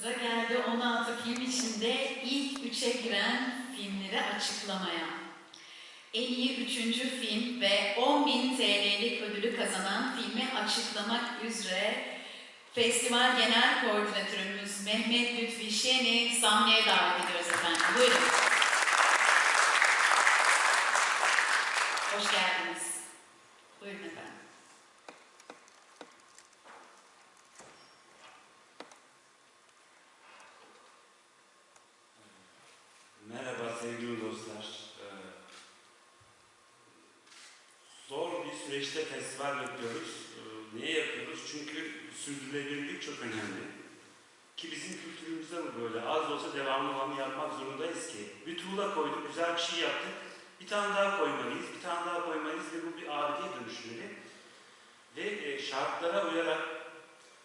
Sıra geldi 16 film içinde ilk üçe giren filmleri açıklamaya. En iyi üçüncü film ve 10.000 TL'lik ödülü kazanan filmi açıklamak üzere Festival Genel Koordinatörümüz Mehmet Lütfi Şen'i sahneye davet ediyoruz efendim. Buyurun. Hoş geldiniz. Buyurun efendim. Süreçte festival yapıyoruz. Ee, Niye yapıyoruz? Çünkü sürdürülebilirlik çok önemli. Ki bizim kültürümüzde bu böyle. Az da olsa devamlı devamlı yapmak zorundayız ki. Bir tuğla koyduk, güzel bir şey yaptık. Bir tane daha koymalıyız, bir tane daha koymalıyız ve bu bir abideye dönüşmeli. Ve e, şartlara uyarak,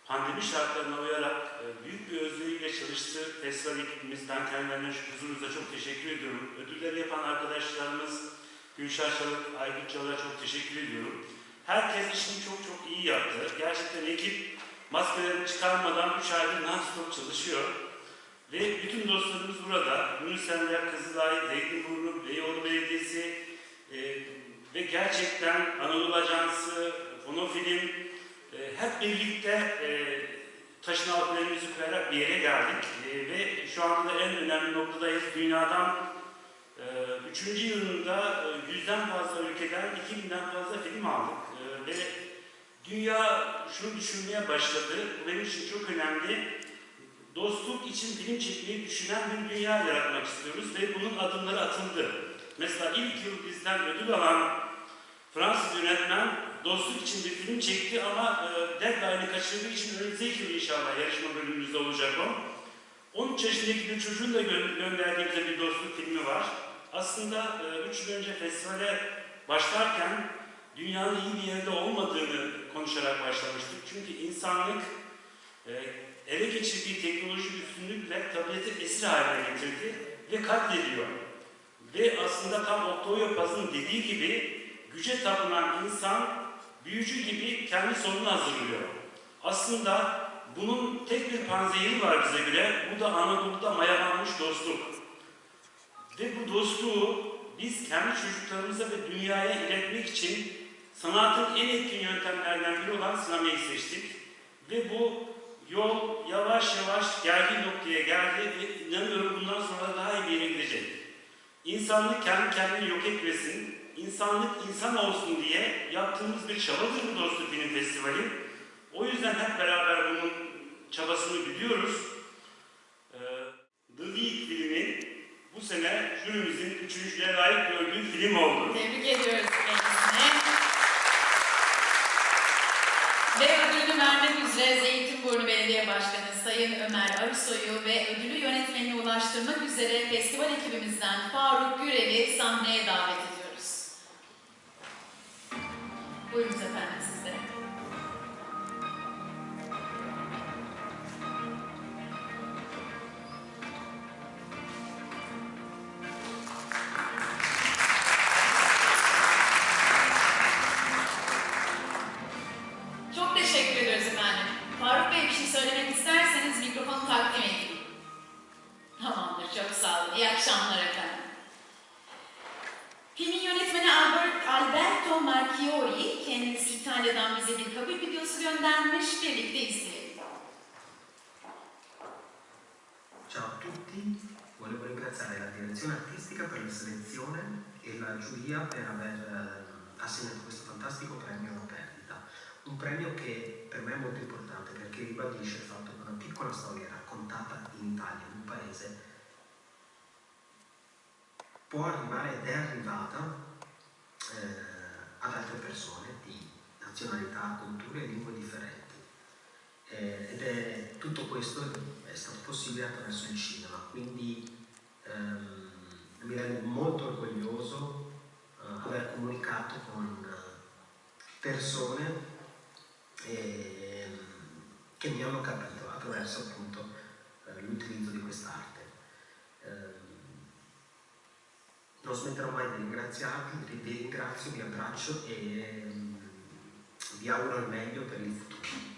pandemi şartlarına uyarak e, büyük bir özveriyle çalıştı festival ekibimiz. Ben kendilerine şu huzurunuzda çok teşekkür ediyorum. Ödülleri yapan arkadaşlarımız Gülşah Çalık, Aykut Çalık'a çok teşekkür ediyorum. Herkes işini çok çok iyi yaptı. Gerçekten ekip maskelerini çıkarmadan 3 aydır non-stop çalışıyor. Ve bütün dostlarımız burada. Emre, Kızılay, Zeytinburnu, Beyoğlu Belediyesi e, ve gerçekten Anadolu Ajansı, Fonofilm e, hep birlikte e, taşın elimizi koyarak bir yere geldik. E, ve şu anda da en önemli noktadayız. Dünyadan e, üçüncü yılında e, yüzden fazla ülkeden 2000'den fazla film aldık. E, ve dünya şunu düşünmeye başladı. Bu benim için çok önemli. Dostluk için film çekmeyi düşünen bir dünya yaratmak istiyoruz ve bunun adımları atıldı. Mesela ilk yıl bizden ödül alan Fransız yönetmen dostluk için bir film çekti ama e, deadline'ı kaçırdığı için önümüzdeki yıl inşallah yarışma bölümümüzde olacak o. 13 yaşındaki bir çocuğun da gö- gönderdiğimizde bir dostluk filmi var. Aslında 3 yıl önce festivale başlarken dünyanın iyi bir yerde olmadığını konuşarak başlamıştık. Çünkü insanlık e, ele geçirdiği teknolojik üstünlükle tabiatı esir haline getirdi ve katlediyor. Ve aslında tam Octavio Paz'ın dediği gibi güce tapınan insan büyücü gibi kendi sonunu hazırlıyor. Aslında bunun tek bir panzehiri var bize göre. Bu da Anadolu'da mayalanmış dostluk. Ve bu dostluğu biz kendi çocuklarımıza ve dünyaya iletmek için sanatın en etkin yöntemlerden biri olan sinemayı seçtik. Ve bu yol yavaş yavaş geldiği noktaya geldi ve inanıyorum bundan sonra daha iyi bir yere gidecek. İnsanlık kendi kendini yok etmesin, insanlık insan olsun diye yaptığımız bir çabadır bu Dostluk Film Festivali. O yüzden hep beraber bunun çabasını gidiyoruz. Ee, The Week filmi bu sene jürimizin üçüncüye layık gördüğü film oldu. Tebrik ediyoruz üzere Zeytinburnu Belediye Başkanı Sayın Ömer Arısoy'u ve ödülü yönetmenine ulaştırmak üzere festival ekibimizden Faruk Gürel'i sahneye davet ediyoruz. Buyurunuz efendim İyi akşamlar efendim. Filmin yönetmeni Albert, Alberto Marchiori, kendisi İtalya'dan bize bir kabul videosu göndermiş, birlikte izleyelim. Ciao a tutti, volevo ringraziare la direzione artistica per la selezione e la giuria per aver eh, assegnato questo fantastico premio a perdita. Un premio che per me è molto importante perché ribadisce il fatto che una piccola storia raccontata in Italia, in un paese, può arrivare ed è arrivata eh, ad altre persone di nazionalità, culture e lingue differenti. Eh, ed è tutto questo è stato possibile attraverso il cinema, quindi ehm, mi rende molto orgoglioso eh, aver comunicato con persone ehm, che mi hanno capito attraverso appunto eh, l'utilizzo di quest'arte. Non smetterò mai di ringraziarvi, vi ringrazio, vi abbraccio e ehm, vi auguro il meglio per il futuro.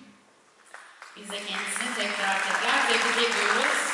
Biz de kendisini tekrar tekrar tebrik ediyoruz.